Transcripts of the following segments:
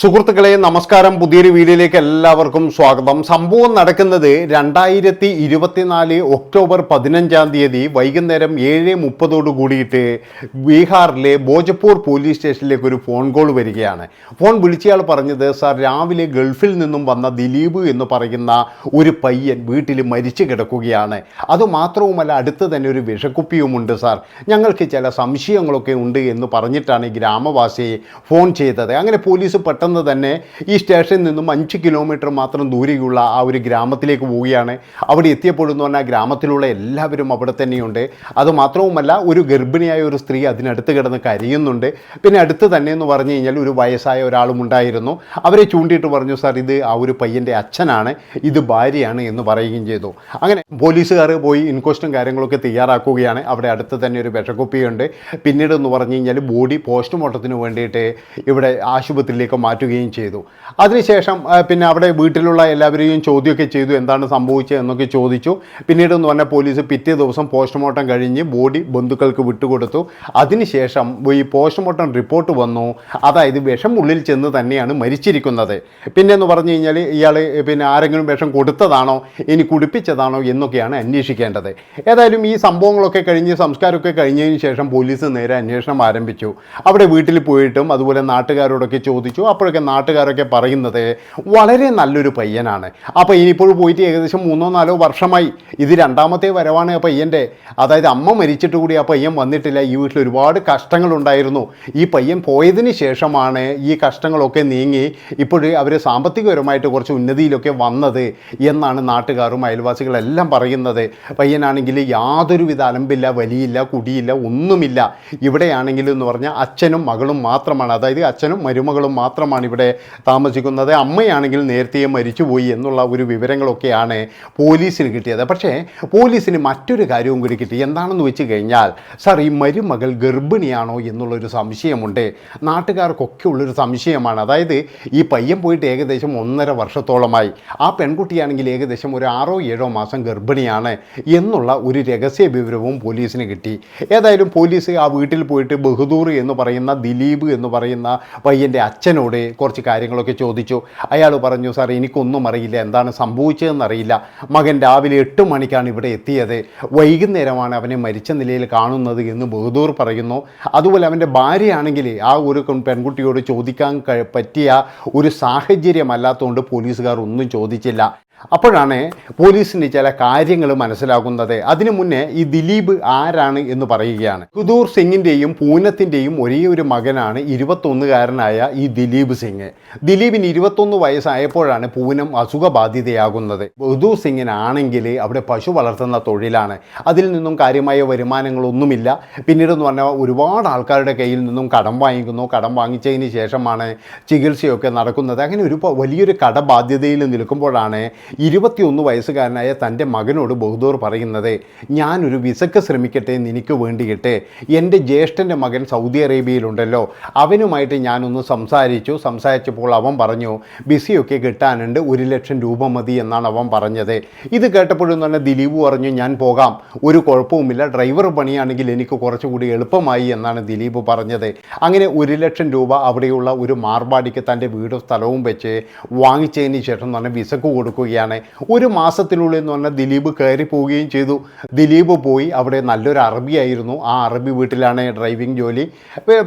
സുഹൃത്തുക്കളെ നമസ്കാരം. പുതിയൊരു വീഡിയോയിലേക്ക് എല്ലാവർക്കും സ്വാഗതം. സംഭവം നടക്കുന്നത് രണ്ടായിരത്തി ഇരുപത്തിനാല് ഒക്ടോബർ പതിനഞ്ചാം തീയതി വൈകുന്നേരം ഏഴ് മുപ്പതോട് കൂടിയിട്ട് ബീഹാറിലെ ഭോജപ്പൂർ പോലീസ് സ്റ്റേഷനിലേക്ക് ഒരു ഫോൺ കോൾ വരികയാണ്. ഫോൺ വിളിച്ചയാൾ പറഞ്ഞത് സാർ രാവിലെ ഗൾഫിൽ നിന്നും വന്ന ദിലീപ് എന്ന് പറയുന്ന ഒരു പയ്യൻ വീട്ടിൽ മരിച്ചു കിടക്കുകയാണ്. അതുമാത്രവുമല്ല അടുത്ത് തന്നെ ഒരു വിഷക്കുപ്പിയുമുണ്ട് സാർ. ഞങ്ങൾക്ക് ചില സംശയങ്ങളൊക്കെ ഉണ്ട് എന്ന് പറഞ്ഞിട്ടാണ് ഗ്രാമവാസിയെ ഫോൺ ചെയ്തത്. അങ്ങനെ പോലീസ് പെട്ടെന്ന് തന്നെ ഈ സ്റ്റേഷനിൽ നിന്നും അഞ്ച് കിലോമീറ്റർ മാത്രം ദൂരെയുള്ള ആ ഒരു ഗ്രാമത്തിലേക്ക് പോവുകയാണ്. അവിടെ എത്തിയപ്പോഴെന്ന് പറഞ്ഞാൽ ഗ്രാമത്തിലുള്ള എല്ലാവരും അവിടെ തന്നെയുണ്ട്. അതുമാത്രവുമല്ല ഒരു ഗർഭിണിയായ ഒരു സ്ത്രീ അതിനടുത്ത് കിടന്ന് കരയുന്നുണ്ട്. പിന്നെ അടുത്ത് തന്നെ എന്ന് പറഞ്ഞു കഴിഞ്ഞാൽ ഒരു വയസ്സായ ഒരാളും ഉണ്ടായിരുന്നു. അവരെ ചൂണ്ടിയിട്ട് പറഞ്ഞു സാർ ഇത് ആ ഒരു പയ്യന്റെ അച്ഛനാണ്. ഇത് ഭാര്യയാണ് എന്ന് പറയുകയും ചെയ്തു. അങ്ങനെ പോലീസുകാർ പോയി ഇൻക്വസ്റ്റും കാര്യങ്ങളൊക്കെ തയ്യാറാക്കുകയാണ്. അവിടെ അടുത്ത് തന്നെ ഒരു വിഷക്കുപ്പിയുണ്ട്. പിന്നീട് എന്ന് പറഞ്ഞു കഴിഞ്ഞാൽ ബോഡി പോസ്റ്റ്മോർട്ടത്തിന് വേണ്ടിയിട്ട് ഇവിടെ ആശുപത്രിയിലേക്ക് മാറ്റുകയും ചെയ്തു. അതിനുശേഷം പിന്നെ അവിടെ വീട്ടിലുള്ള എല്ലാവരെയും ചോദ്യമൊക്കെ ചെയ്തു എന്താണ് സംഭവിച്ചത് എന്നൊക്കെ ചോദിച്ചു. പിന്നീട് എന്ന് പറഞ്ഞാൽ പോലീസ് പിറ്റേ ദിവസം പോസ്റ്റ്മോർട്ടം കഴിഞ്ഞ് ബോഡി ബന്ധുക്കൾക്ക് വിട്ടുകൊടുത്തു. അതിനുശേഷം ഈ പോസ്റ്റ്മോർട്ടം റിപ്പോർട്ട് വന്നു. അതായത് വിഷം ഉള്ളിൽ ചെന്ന് തന്നെയാണ് മരിച്ചിരിക്കുന്നത്. പിന്നെ എന്ന് പറഞ്ഞു കഴിഞ്ഞാൽ ഇയാൾ പിന്നെ ആരെങ്കിലും വിഷം കൊടുത്തതാണോ ഇനി കുടിപ്പിച്ചതാണോ എന്നൊക്കെയാണ് അന്വേഷിക്കേണ്ടത്. ഏതായാലും ഈ സംഭവങ്ങളൊക്കെ കഴിഞ്ഞ് സംസ്കാരമൊക്കെ കഴിഞ്ഞതിന് ശേഷം പോലീസ് നേരെ അന്വേഷണം ആരംഭിച്ചു. അവിടെ വീട്ടിൽ പോയിട്ടും അതുപോലെ നാട്ടുകാരോടൊക്കെ ചോദിച്ചു. അപ്പോഴൊക്കെ നാട്ടുകാരൊക്കെ പറയുന്നത് വളരെ നല്ലൊരു പയ്യനാണ്. ആ പയ്യൻ പോയിട്ട് ഏകദേശം മൂന്നോ നാലോ വർഷമായി ഇത് രണ്ടാമത്തെ വരവാണ് ആ പയ്യന്റെ. അതായത് അമ്മ മരിച്ചിട്ട് കൂടി ആ പയ്യൻ വന്നിട്ടില്ല. ഈ വീട്ടിൽ ഒരുപാട് കഷ്ടങ്ങളുണ്ടായിരുന്നു. ഈ പയ്യൻ പോയതിന് ശേഷമാണ് ഈ കഷ്ടങ്ങളൊക്കെ നീങ്ങി ഇപ്പോൾ അവർ സാമ്പത്തികപരമായിട്ട് കുറച്ച് ഉന്നതിയിലൊക്കെ വന്നത് എന്നാണ് നാട്ടുകാരും അയൽവാസികളെല്ലാം പറയുന്നത്. പയ്യനാണെങ്കിൽ യാതൊരുവിധ അലമ്പില്ല വലിയില്ല കുടിയില്ല ഒന്നുമില്ല. ഇവിടെയാണെങ്കിൽ എന്ന് പറഞ്ഞാൽ അച്ഛനും മകളും മാത്രമാണ്. അതായത് അച്ഛനും മരുമകളും മാത്രമാണ് ഇവിടെ താമസിക്കുന്നത്. അമ്മയാണെങ്കിൽ നേരത്തെ മരിച്ചുപോയി എന്നുള്ള ഒരു വിവരങ്ങളൊക്കെയാണ് പോലീസിന് കിട്ടിയത്. പക്ഷേ പോലീസിന് മറ്റൊരു കാര്യവും കൂടി കിട്ടി. എന്താണെന്ന് വെച്ച് കഴിഞ്ഞാൽ സാർ ഈ മരുമകൾ ഗർഭിണിയാണോ എന്നുള്ളൊരു സംശയമുണ്ട്. നാട്ടുകാർക്കൊക്കെ ഉള്ളൊരു സംശയമാണ്. അതായത് ഈ പയ്യൻ പോയിട്ട് ഏകദേശം ഒന്നര വർഷത്തോളമായി. ആ പെൺകുട്ടിയാണെങ്കിൽ ഏകദേശം ഒരു ആറോ ഏഴോ മാസം ഗർഭിണിയാണ് എന്നുള്ള ഒരു രഹസ്യ വിവരവും പോലീസിന് കിട്ടി. ഏതായാലും പോലീസ് ആ വീട്ടിൽ പോയിട്ട് ബഹദൂർ എന്ന് പറയുന്ന ദിലീപ് എന്ന് പറയുന്ന പയ്യന്റെ അച്ഛനോട് കുറച്ച് കാര്യങ്ങളൊക്കെ ചോദിച്ചു. അയാൾ പറഞ്ഞു സാർ എനിക്കൊന്നും അറിയില്ല. എന്താണ് സംഭവിച്ചതെന്ന് അറിയില്ല മകൻ രാവിലെ എട്ട് മണിക്കാണ് ഇവിടെ എത്തിയത്. വൈകുന്നേരമാണ് അവനെ മരിച്ച നിലയിൽ കാണുന്നത് എന്ന് ബഹദൂർ പറയുന്നു. അതുപോലെ അവന്റെ ഭാര്യയാണെങ്കിൽ ആ ഒരു പെൺകുട്ടിയോട് ചോദിക്കാൻ പറ്റിയ ഒരു സാഹചര്യമല്ലാത്തതുകൊണ്ട് പോലീസുകാർ ഒന്നും ചോദിച്ചില്ല. അപ്പോഴാണ് പോലീസിന്റെ ചില കാര്യങ്ങൾ മനസ്സിലാകുന്നത്. അതിനു മുന്നേ ഈ ദിലീപ് ആരാണ് എന്ന് പറയുകയാണ്. കുദൂർ സിംഗിന്റെയും പൂനത്തിന്റെയും ഒരേ ഒരു മകനാണ് ഇരുപത്തൊന്നുകാരനായ ഈ ദിലീപ് സിംഗ്. ദിലീപിന് ഇരുപത്തൊന്ന് വയസ്സായപ്പോഴാണ് പൂനം അസുഖബാധിതയാകുന്നത്. ബഹദൂർ സിംഗിനാണെങ്കിൽ അവിടെ പശു വളർത്തുന്ന തൊഴിലാണ്. അതിൽ നിന്നും കാര്യമായ വരുമാനങ്ങളൊന്നുമില്ല. പിന്നീട് എന്ന് പറഞ്ഞാൽ ഒരുപാട് ആൾക്കാരുടെ കയ്യിൽ നിന്നും കടം വാങ്ങിക്കുന്നു. കടം വാങ്ങിച്ചതിന് ശേഷമാണ് ചികിത്സയൊക്കെ നടക്കുന്നത്. അങ്ങനെ ഒരു വലിയൊരു കടബാധ്യതയിൽ നിൽക്കുമ്പോഴാണ് ഇരുപത്തിയൊന്ന് വയസ്സുകാരനായ തന്റെ മകനോട് ബഹദൂർ പറയുന്നത് ഞാനൊരു വിസക്ക് ശ്രമിക്കട്ടെ നിനക്ക് വേണ്ടിയിട്ട്. എന്റെ ജ്യേഷ്ഠന്റെ മകൻ സൗദി അറേബ്യയിലുണ്ടല്ലോ. അവനുമായിട്ട് ഞാനൊന്ന് സംസാരിച്ചു. സംസാരിച്ചപ്പോൾ അവൻ പറഞ്ഞു ബിസിയൊക്കെ കിട്ടാനുണ്ട്. ഒരു ലക്ഷം രൂപ മതി എന്നാണ് അവൻ പറഞ്ഞത്. ഇത് കേട്ടപ്പോഴും തന്നെ ദിലീപ് പറഞ്ഞു ഞാൻ പോകാം. ഒരു കുഴപ്പവുമില്ല. ഡ്രൈവർ പണിയാണെങ്കിൽ എനിക്ക് കുറച്ചുകൂടി എളുപ്പമായി എന്നാണ് ദിലീപ് പറഞ്ഞത്. അങ്ങനെ ഒരു ലക്ഷം രൂപ അവിടെയുള്ള ഒരു മാർബാടിക്ക് തന്റെ വീടും സ്ഥലവും വെച്ച് വാങ്ങിച്ചതിന് ശേഷം തന്നെ വിസക്ക് കൊടുക്കുകയാണ് ഒരു മാസത്തിനുള്ളിൽ എന്ന് പറഞ്ഞാൽ ദിലീപ് കയറി പോവുകയും ചെയ്തു. ദിലീപ് പോയി അവിടെ നല്ലൊരു അറബിയായിരുന്നു ആ അറബി വീട്ടിലാണ് ഡ്രൈവിംഗ് ജോലി.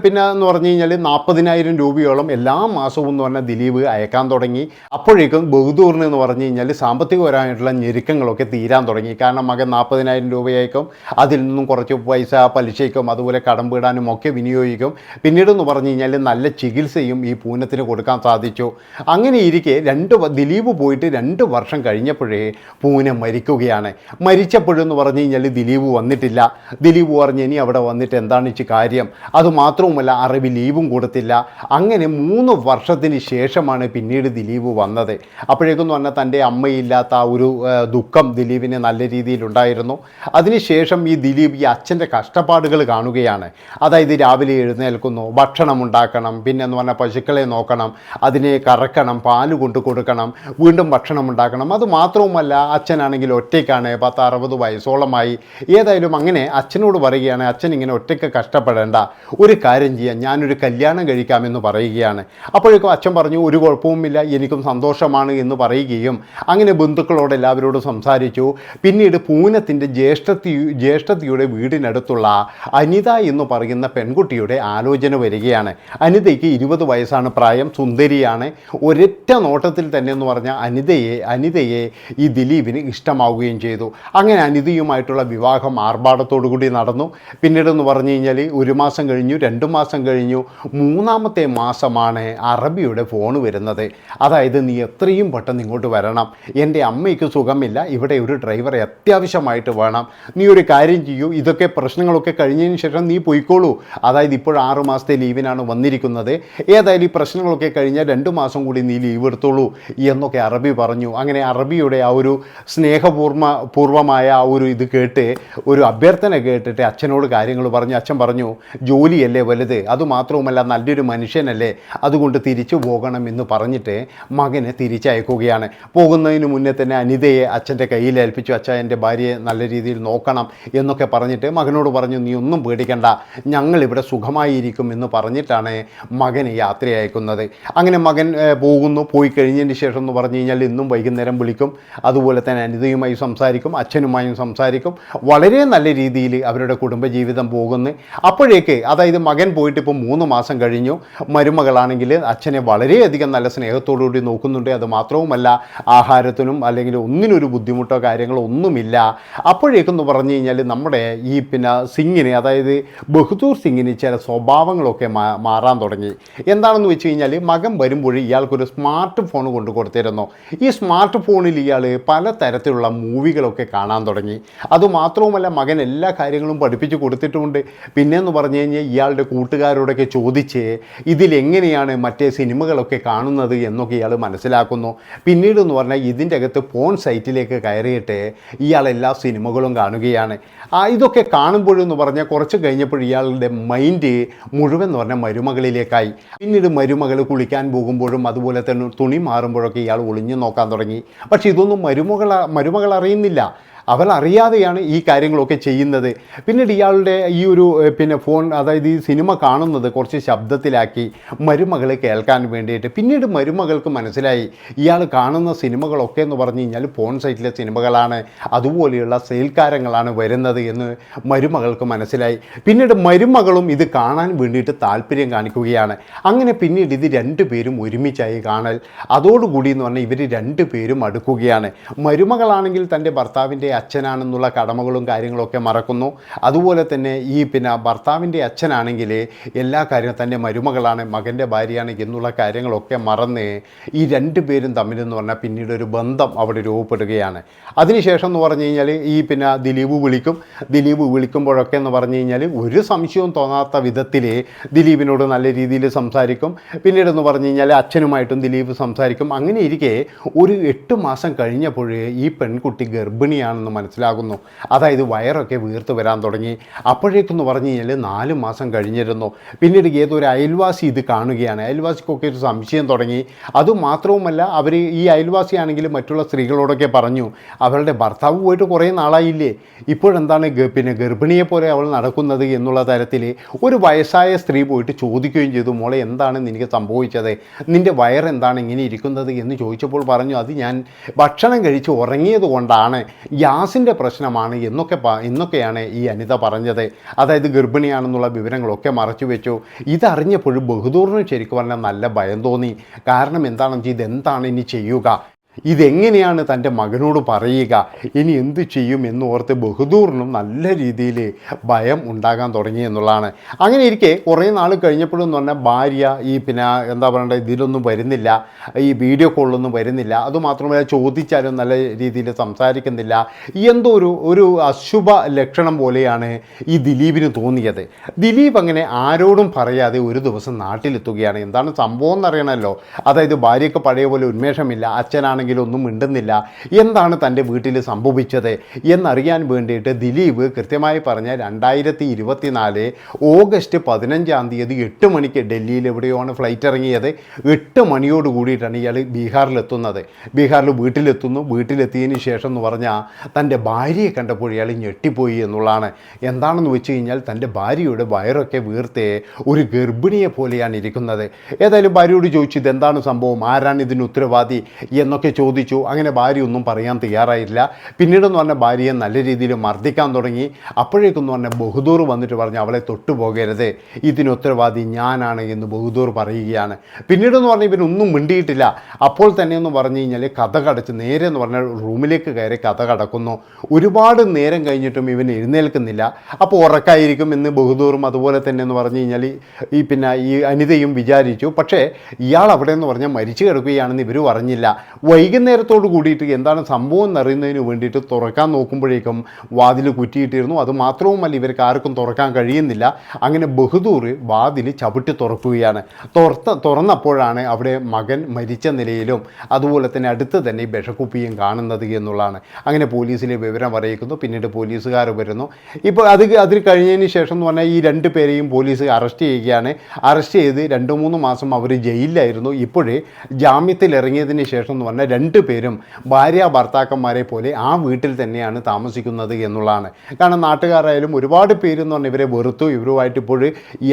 പിന്നെ എന്ന് പറഞ്ഞു കഴിഞ്ഞാൽ നാൽപ്പതിനായിരം രൂപയോളം എല്ലാ മാസവും എന്ന് പറഞ്ഞാൽ ദിലീപ് അയക്കാൻ തുടങ്ങി. അപ്പോഴേക്കും ബഹദൂറിന് എന്ന് പറഞ്ഞു കഴിഞ്ഞാൽ സാമ്പത്തികപരമായിട്ടുള്ള ഞെരുക്കങ്ങളൊക്കെ തീരാൻ തുടങ്ങി. കാരണം മകൻ നാൽപ്പതിനായിരം രൂപയായിരിക്കും. അതിൽ നിന്നും കുറച്ച് പൈസ പലിശയ്ക്കും അതുപോലെ കടം വീടാനും ഒക്കെ വിനിയോഗിക്കും. പിന്നീട് എന്ന് പറഞ്ഞു കഴിഞ്ഞാൽ നല്ല ചികിത്സയും ഈ പൂനത്തിന് കൊടുക്കാൻ സാധിച്ചു. അങ്ങനെ ഇരിക്കെ രണ്ട് ദിലീപ് പോയിട്ട് രണ്ട് വർഷം കഴിഞ്ഞപ്പോഴേ പൂനെ മരിക്കുകയാണ്. മരിച്ചപ്പോഴെന്ന് പറഞ്ഞു കഴിഞ്ഞാൽ ദിലീപ് വന്നിട്ടില്ല. ദിലീപ് പറഞ്ഞ് ഇനി അവിടെ വന്നിട്ട് എന്താണ് ഇച്ചി കാര്യം? അതുമാത്രവുമല്ല അറബി ലീവും കൊടുത്തില്ല. അങ്ങനെ മൂന്ന് വർഷത്തിന് ശേഷമാണ് പിന്നീട് ദിലീപ് വന്നത്. അപ്പോഴേക്കെന്ന് പറഞ്ഞാൽ തന്റെ അമ്മയില്ലാത്ത ആ ഒരു ദുഃഖം ദിലീപിന് നല്ല രീതിയിലുണ്ടായിരുന്നു അതിനുശേഷം ഈ ദിലീപ് ഈ അച്ഛന്റെ കഷ്ടപ്പാടുകൾ കാണുകയാണ്. അതായത് രാവിലെ എഴുന്നേൽക്കുന്നു ഭക്ഷണം ഉണ്ടാക്കണം പിന്നെ എന്ന് പറഞ്ഞാൽ പശുക്കളെ നോക്കണം അതിനെ കറക്കണം പാൽ കൊണ്ട് കൊടുക്കണം വീണ്ടും ഭക്ഷണം ഉണ്ടാക്കണം. ഉണ്ടാക്കണം. അത് മാത്രവുമല്ല അച്ഛനാണെങ്കിൽ ഒറ്റയ്ക്കാണ് പത്ത് അറുപത് വയസ്സോളമായി. ഏതായാലും അങ്ങനെ അച്ഛനോട് പറയുകയാണ് അച്ഛൻ ഇങ്ങനെ ഒറ്റയ്ക്ക് കഷ്ടപ്പെടേണ്ട. ഒരു കാര്യം ചെയ്യാം. ഞാനൊരു കല്യാണം കഴിക്കാമെന്ന് പറയുകയാണ്. അപ്പോഴേക്കും അച്ഛൻ പറഞ്ഞു ഒരു കുഴപ്പവുമില്ല. എനിക്കും സന്തോഷമാണ് എന്ന് പറയുകയും അങ്ങനെ ബന്ധുക്കളോട് എല്ലാവരോടും സംസാരിച്ചു. പിന്നീട് പൂനത്തിന്റെ ജ്യേഷ്ഠത്തി ജ്യേഷ്ഠത്തിയുടെ വീടിനടുത്തുള്ള അനിത എന്ന് പറയുന്ന പെൺകുട്ടിയുടെ ആലോചന വരികയാണ്. അനിതയ്ക്ക് ഇരുപത് വയസ്സാണ് പ്രായം. സുന്ദരിയാണ്. ഒരൊറ്റ നോട്ടത്തിൽ തന്നെ എന്ന് പറഞ്ഞാൽ അനിതയെ അനിതയെ ഈ ദിലീപിന് ഇഷ്ടമാവുകയും ചെയ്തു. അങ്ങനെ അനിതയുമായിട്ടുള്ള വിവാഹം ആർഭാടത്തോടു കൂടി നടന്നു. പിന്നീടെന്ന് പറഞ്ഞു കഴിഞ്ഞാൽ ഒരു മാസം കഴിഞ്ഞു രണ്ട് മാസം കഴിഞ്ഞു. മൂന്നാമത്തെ മാസമാണ് അറബിയുടെ ഫോൺ വരുന്നത്. അതായത് നീ എത്രയും പെട്ടെന്ന് ഇങ്ങോട്ട് വരണം. എന്റെ അമ്മയ്ക്ക് സുഖമില്ല. ഇവിടെ ഒരു ഡ്രൈവറെ അത്യാവശ്യമായിട്ട് വേണം. നീ ഒരു കാര്യം ചെയ്യൂ. ഇതൊക്കെ പ്രശ്നങ്ങളൊക്കെ കഴിഞ്ഞതിന് ശേഷം നീ പോയിക്കോളൂ. അതായത് ഇപ്പോൾ ആറ് മാസത്തെ ലീവിനാണ് വന്നിരിക്കുന്നത്. ഏതായാലും ഈ പ്രശ്നങ്ങളൊക്കെ കഴിഞ്ഞാൽ രണ്ട് മാസം കൂടി നീ ലീവ് എടുത്തോളൂ എന്നൊക്കെ അറബി പറഞ്ഞു. അങ്ങനെ അറബിയുടെ ആ ഒരു സ്നേഹപൂർമ്മ പൂർവമായ ആ ഒരു ഇത് കേട്ട് ഒരു അഭ്യർത്ഥന കേട്ടിട്ട് അച്ഛനോട് കാര്യങ്ങൾ പറഞ്ഞു. അച്ഛൻ പറഞ്ഞു ജോലിയല്ലേ വലുത് അതുമാത്രവുമല്ല നല്ലൊരു മനുഷ്യനല്ലേ അതുകൊണ്ട് തിരിച്ചു പോകണം എന്ന് പറഞ്ഞിട്ട് മകനെ തിരിച്ചയക്കുകയാണ്. പോകുന്നതിന് മുന്നേ തന്നെ അനിതയെ അച്ഛന്റെ കയ്യിൽ ഏൽപ്പിച്ചു. അച്ഛ എന്റെ ഭാര്യയെ നല്ല രീതിയിൽ നോക്കണം എന്നൊക്കെ പറഞ്ഞിട്ട് മകനോട് പറഞ്ഞു നീ ഒന്നും പേടിക്കണ്ട ഞങ്ങളിവിടെ സുഖമായിരിക്കും എന്ന് പറഞ്ഞിട്ടാണ് മകനെ യാത്ര അയക്കുന്നത് അങ്ങനെ മകൻ പോകുന്നു. പോയി കഴിഞ്ഞതിന് ശേഷം എന്ന് പറഞ്ഞു കഴിഞ്ഞാൽ ഇന്നും വൈകുന്നേരം വിളിക്കും. അതുപോലെ തന്നെ അനിതയുമായി സംസാരിക്കും അച്ഛനുമായും സംസാരിക്കും. വളരെ നല്ല രീതിയിൽ അവരുടെ കുടുംബജീവിതം പോകുന്നു. അപ്പോഴേക്ക് അതായത് മകൻ പോയിട്ട് ഇപ്പോൾ മൂന്ന് മാസം കഴിഞ്ഞു. മരുമകളാണെങ്കിൽ അച്ഛനെ വളരെയധികം നല്ല സ്നേഹത്തോടുകൂടി നോക്കുന്നുണ്ട്. അത് മാത്രവുമല്ല ആഹാരത്തിനും അല്ലെങ്കിൽ ഒന്നിനൊരു ബുദ്ധിമുട്ടോ കാര്യങ്ങളോ ഒന്നുമില്ല. അപ്പോഴേക്കെന്ന് പറഞ്ഞു കഴിഞ്ഞാൽ നമ്മുടെ ഈ പിന്നെ സിംഗിന് അതായത് ബഹുദൂർ സിംഗിന് ചില സ്വഭാവങ്ങളൊക്കെ മാറാൻ തുടങ്ങി. എന്താണെന്ന് വെച്ച് കഴിഞ്ഞാൽ മകൻ വരുമ്പോൾ ഇയാൾക്കൊരു സ്മാർട്ട് ഫോൺ കൊണ്ടു കൊടുത്തിരുന്നു. ഈ സ്മാർട്ട് ഫോണിൽ ഇയാൾ പല തരത്തിലുള്ള മൂവികളൊക്കെ കാണാൻ തുടങ്ങി. അതുമാത്രവുമല്ല മകൻ എല്ലാ കാര്യങ്ങളും പഠിപ്പിച്ച് കൊടുത്തിട്ടുമുണ്ട് പിന്നെന്ന് പറഞ്ഞു കഴിഞ്ഞാൽ ഇയാളുടെ കൂട്ടുകാരോടൊക്കെ ചോദിച്ച് ഇതിലെങ്ങനെയാണ് മറ്റേ സിനിമകളൊക്കെ കാണുന്നത് എന്നൊക്കെ ഇയാൾ മനസ്സിലാക്കുന്നു. പിന്നീട് എന്ന് പറഞ്ഞാൽ ഇതിന്റെ അകത്ത് ഫോൺ സൈറ്റിലേക്ക് കയറിയിട്ട് ഇയാൾ എല്ലാ സിനിമകളും കാണുകയാണ്. ഇതൊക്കെ കാണുമ്പോഴെന്ന് പറഞ്ഞാൽ കുറച്ച് കഴിഞ്ഞപ്പോൾ ഇയാളുടെ മൈൻഡ് മുഴുവൻ എന്ന് പറഞ്ഞാൽ മരുമകളിലേക്കായി. പിന്നീട് മരുമകൾ കുളിക്കാൻ പോകുമ്പോഴും അതുപോലെ തന്നെ തുണി മാറുമ്പോഴൊക്കെ ഇയാൾ ഒളിഞ്ഞു നോക്കാൻ തുടങ്ങി. പക്ഷേ ഇതൊന്നും മരുമകൾ മരുമകൾ അറിയുന്നില്ല. അവൾ അറിയാതെയാണ് ഈ കാര്യങ്ങളൊക്കെ ചെയ്യുന്നത്. പിന്നീട് ഇയാളുടെ ഈ ഒരു പിന്നെ ഫോൺ അതായത് ഈ സിനിമ കാണുന്നത് കുറച്ച് ശബ്ദത്തിലാക്കി മരുമകളെ കേൾക്കാൻ വേണ്ടിയിട്ട്. പിന്നീട് മരുമകൾക്ക് മനസ്സിലായി ഇയാൾ കാണുന്ന സിനിമകളൊക്കെ എന്ന് പറഞ്ഞു കഴിഞ്ഞാൽ ഫോൺ സൈറ്റിലെ സിനിമകളാണ് അതുപോലെയുള്ള സെയിൽക്കാരങ്ങളാണ് വരുന്നത് എന്ന് മരുമകൾക്ക് മനസ്സിലായി. പിന്നീട് മരുമകളും ഇത് കാണാൻ വേണ്ടിയിട്ട് താല്പര്യം കാണിക്കുകയാണ്. അങ്ങനെ പിന്നീട് ഇത് രണ്ടു പേരും ഒരുമിച്ചായി കാണൽ. അതോടുകൂടി എന്ന് പറഞ്ഞാൽ ഇവർ രണ്ടു പേരും അടുക്കുകയാണ്. മരുമകളാണെങ്കിൽ തന്റെ ഭർത്താവിന്റെ അച്ഛനാണെന്നുള്ള കടമകളും കാര്യങ്ങളൊക്കെ മറക്കുന്നു. അതുപോലെ തന്നെ ഈ പിന്നെ ഭർത്താവിന്റെ അച്ഛനാണെങ്കിൽ എല്ലാ കാര്യവും തന്റെ മരുമകളാണ് മകന്റെ ഭാര്യയാണ് എന്നുള്ള കാര്യങ്ങളൊക്കെ മറന്ന് ഈ രണ്ട് പേരും തമ്മിലെന്ന് പറഞ്ഞാൽ പിന്നീട് ഒരു ബന്ധം അവിടെ രൂപപ്പെടുകയാണ്. അതിനുശേഷം എന്ന് പറഞ്ഞു കഴിഞ്ഞാൽ ഈ പിന്നെ ദിലീപ് വിളിക്കും. ദിലീപ് വിളിക്കുമ്പോഴൊക്കെ എന്ന് പറഞ്ഞു കഴിഞ്ഞാൽ ഒരു സംശയവും തോന്നാത്ത വിധത്തിൽ ദിലീപിനോട് നല്ല രീതിയിൽ സംസാരിക്കും. പിന്നീട് എന്ന് പറഞ്ഞു കഴിഞ്ഞാൽ അച്ഛനുമായിട്ടും ദിലീപ് സംസാരിക്കും. അങ്ങനെ ഇരിക്കെ ഒരു എട്ട് മാസം കഴിഞ്ഞപ്പോഴേ ഈ പെൺകുട്ടി ഗർഭിണിയാണെന്ന് മനസ്സിലാകുന്നു. അതായത് വയറൊക്കെ വീർത്ത് വരാൻ തുടങ്ങി. അപ്പോഴേക്കെന്ന് പറഞ്ഞു കഴിഞ്ഞാൽ നാല് മാസം കഴിഞ്ഞിരുന്നു. പിന്നീട് ഏതൊരു അയൽവാസി ഇത് കാണുകയാണ്. അയൽവാസിക്കൊക്കെ ഒരു സംശയം തുടങ്ങി. അതുമാത്രവുമല്ല അവർ ഈ അയൽവാസിയാണെങ്കിൽ മറ്റുള്ള സ്ത്രീകളോടൊക്കെ പറഞ്ഞു അവളുടെ ഭർത്താവ് പോയിട്ട് കുറേ നാളായില്ലേ? ഇപ്പോഴെന്താണ് പിന്നെ ഗർഭിണിയെ പോലെ അവൾ നടക്കുന്നത്? എന്നുള്ള തരത്തിൽ ഒരു വയസ്സായ സ്ത്രീ പോയിട്ട് ചോദിക്കുകയും ചെയ്തു മോളെ എന്താണ് നിനക്ക് സംഭവിച്ചത്? നിന്റെ വയറെന്താണ് ഇങ്ങനെ ഇരിക്കുന്നത്? എന്ന് ചോദിച്ചപ്പോൾ പറഞ്ഞു അത് ഞാൻ ഭക്ഷണം കഴിച്ച് ഉറങ്ങിയത് കൊണ്ടാണ്. ഗ്യാസിന്റെ പ്രശ്നമാണ് എന്നൊക്കെ എന്നൊക്കെയാണ് ഈ അനിത പറഞ്ഞത്. അതായത് ഗർഭിണിയാണെന്നുള്ള വിവരങ്ങളൊക്കെ മറച്ചു വെച്ചു. ഇതറിഞ്ഞപ്പോഴും ബഹദൂറിന് ശരിക്കും പറഞ്ഞാൽ നല്ല ഭയം തോന്നി. കാരണം എന്താണെന്ന് വെച്ചാൽ ഇതെന്താണ് ഇനി ചെയ്യുക? ഇതെങ്ങനെയാണ് തന്റെ മകനോട് പറയുക? ഇനി എന്ത് ചെയ്യും എന്ന് ഓർത്ത് ബഹദൂറിനും നല്ല രീതിയിൽ ഭയം ഉണ്ടാകാൻ തുടങ്ങി എന്നുള്ളതാണ്. അങ്ങനെ ഇരിക്കെ കുറേ നാൾ കഴിഞ്ഞപ്പോഴെന്ന് പറഞ്ഞാൽ ഭാര്യ ഈ പിന്നെ എന്താ പറയണ്ടത് ഇതിലൊന്നും വരുന്നില്ല ഈ വീഡിയോ കോളിലൊന്നും വരുന്നില്ല അതുമാത്രമല്ല ചോദിച്ചാലും നല്ല രീതിയിൽ സംസാരിക്കുന്നില്ല. എന്തോ ഒരു ഒരു അശുഭ ലക്ഷണം പോലെയാണ് ഈ ദിലീപിന് തോന്നിയത്. ദിലീപ് അങ്ങനെ ആരോടും പറയാതെ ഒരു ദിവസം നാട്ടിലെത്തുകയാണ്. എന്താണ് സംഭവം എന്നറിയണമല്ലോ. അതായത് ഭാര്യയ്ക്ക് പഴയ പോലെ ഉന്മേഷമില്ല അച്ഛനാണെങ്കിൽ ആണെങ്കിൽ ഒന്നും മിണ്ടുന്നില്ല. എന്താണ് തന്റെ വീട്ടിൽ സംഭവിച്ചത്? എന്നറിയാൻ വേണ്ടിയിട്ട് ദിലീപ് കൃത്യമായി പറഞ്ഞ രണ്ടായിരത്തി ഇരുപത്തിനാല് ഓഗസ്റ്റ് പതിനഞ്ചാം തീയതി എട്ട് മണിക്ക് ഡൽഹിയിൽ എവിടെയാണ് ഫ്ലൈറ്റ് ഇറങ്ങിയത്? എട്ട് മണിയോട് കൂടിയിട്ടാണ് ഇയാൾ ബീഹാറിലെത്തുന്നത്. ബീഹാറിൽ വീട്ടിലെത്തുന്നു. വീട്ടിലെത്തിയതിന് ശേഷം എന്ന് പറഞ്ഞാൽ തന്റെ ഭാര്യയെ കണ്ടപ്പോൾ ഇയാൾ ഞെട്ടിപ്പോയി എന്നുള്ളതാണ്. എന്താണെന്ന് വെച്ച് കഴിഞ്ഞാൽ തന്റെ ഭാര്യയുടെ വയറൊക്കെ വീർത്തെ ഒരു ഗർഭിണിയെ പോലെയാണ് ഇരിക്കുന്നത്. ഏതായാലും ഭാര്യയോട് ചോദിച്ചു ഇതെന്താണ് സംഭവം? ആരാണ് ഇതിന് ഉത്തരവാദി? എന്നൊക്കെ ചോദിച്ചു. അങ്ങനെ ഭാര്യ ഒന്നും പറയാൻ തയ്യാറായില്ല. പിന്നീടെന്ന് പറഞ്ഞ ഭാര്യയെ നല്ല രീതിയിൽ മർദ്ദിക്കാൻ തുടങ്ങി. അപ്പോഴേക്കെന്ന് പറഞ്ഞ ബഹുദൂർ വന്നിട്ട് പറഞ്ഞു അവളെ തൊട്ടുപോകരുത് ഇതിന് ഉത്തരവാദി ഞാനാണ് എന്ന് ബഹുദൂർ പറയുകയാണ്. പിന്നീടെന്ന് പറഞ്ഞാൽ ഇവനൊന്നും മിണ്ടിയിട്ടില്ല. അപ്പോൾ തന്നെ എന്ന് പറഞ്ഞു കഴിഞ്ഞാൽ കഥ കടച്ച് നേരെ എന്ന് പറഞ്ഞാൽ റൂമിലേക്ക് കയറി കഥ കടക്കുന്നു. ഒരുപാട് നേരം കഴിഞ്ഞിട്ടും ഇവൻ എഴുന്നേൽക്കുന്നില്ല. അപ്പോൾ ഉറക്കായിരിക്കും എന്ന് ബഹുദൂറും അതുപോലെ തന്നെ എന്ന് പറഞ്ഞു കഴിഞ്ഞാൽ ഈ പിന്നെ ഈ അനിതയും വിചാരിച്ചു. പക്ഷേ ഇയാൾ അവിടെ എന്ന് പറഞ്ഞാൽ മരിച്ചു കിടക്കുകയാണെന്ന് ഇവർ പറഞ്ഞില്ല. വൈകുന്നേരത്തോട് കൂടിയിട്ട് എന്താണ് സംഭവം എന്നറിയുന്നതിന് വേണ്ടിയിട്ട് തുറക്കാൻ നോക്കുമ്പോഴേക്കും വാതിൽ കുറ്റിയിട്ടിരുന്നു. അത് മാത്രവുമല്ല ഇവർക്ക് ആർക്കും തുറക്കാൻ കഴിയുന്നില്ല. അങ്ങനെ ബഹുദൂർ വാതിൽ ചവിട്ടി തുറക്കുകയാണ്. തുറത്ത തുറന്നപ്പോഴാണ് അവിടെ മകൻ മരിച്ച നിലയിലും അതുപോലെ തന്നെ അടുത്ത് തന്നെ ഈ വിഷക്കുപ്പിയും കാണുന്നത് എന്നുള്ളതാണ്. അങ്ങനെ പോലീസിലെ വിവരം അറിയിക്കുന്നു. പിന്നീട് പോലീസുകാർ വരുന്നു. ഇപ്പോൾ അത് അതിൽ കഴിഞ്ഞതിന് ശേഷം എന്ന് പറഞ്ഞാൽ ഈ രണ്ട് പേരെയും പോലീസ് അറസ്റ്റ് ചെയ്യുകയാണ്. അറസ്റ്റ് ചെയ്ത് രണ്ട് മൂന്ന് മാസം അവർ ജയിലിലായിരുന്നു. ഇപ്പോഴേ ജാമ്യത്തിൽ ഇറങ്ങിയതിന് ശേഷം എന്ന് പറഞ്ഞാൽ രണ്ട് പേരും ഭാര്യ ഭർത്താക്കന്മാരെ പോലെ ആ വീട്ടിൽ തന്നെയാണ് താമസിക്കുന്നത് എന്നുള്ളതാണ്. കാരണം നാട്ടുകാരായാലും ഒരുപാട് പേരെന്ന് പറഞ്ഞാൽ ഇവരെ വെറുത്തു. ഇവരുമായിട്ട് ഇപ്പോൾ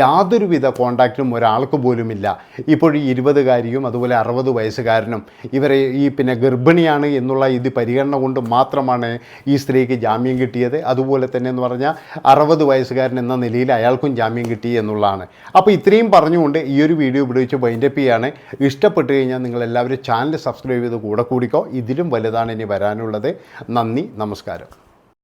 യാതൊരുവിധ കോണ്ടാക്റ്റും ഒരാൾക്ക് പോലുമില്ല. ഇപ്പോൾ ഈ ഇരുപതുകാരിയും അതുപോലെ അറുപത് വയസ്സുകാരനും ഇവരെ ഈ പിന്നെ ഗർഭിണിയാണ് എന്നുള്ള ഇത് പരിഗണന കൊണ്ട് മാത്രമാണ് ഈ സ്ത്രീക്ക് ജാമ്യം കിട്ടിയത്. അതുപോലെ തന്നെ എന്ന് പറഞ്ഞാൽ അറുപത് വയസ്സുകാരൻ എന്ന നിലയിൽ അയാൾക്കും ജാമ്യം കിട്ടി എന്നുള്ളതാണ്. അപ്പോൾ ഇത്രയും പറഞ്ഞുകൊണ്ട് ഈ ഒരു വീഡിയോ ഉപയോഗിച്ച് വൈൻഡപ്പ് ചെയ്യാണ്. ഇഷ്ടപ്പെട്ട് കഴിഞ്ഞാൽ നിങ്ങൾ എല്ലാവരും ചാനൽ സബ്സ്ക്രൈബ് ചെയ്ത് കൂടെ കൂടിക്കോ. ഇതിലും വലുതാണ് ഇനി വരാനുള്ളത്. നന്ദി നമസ്കാരം.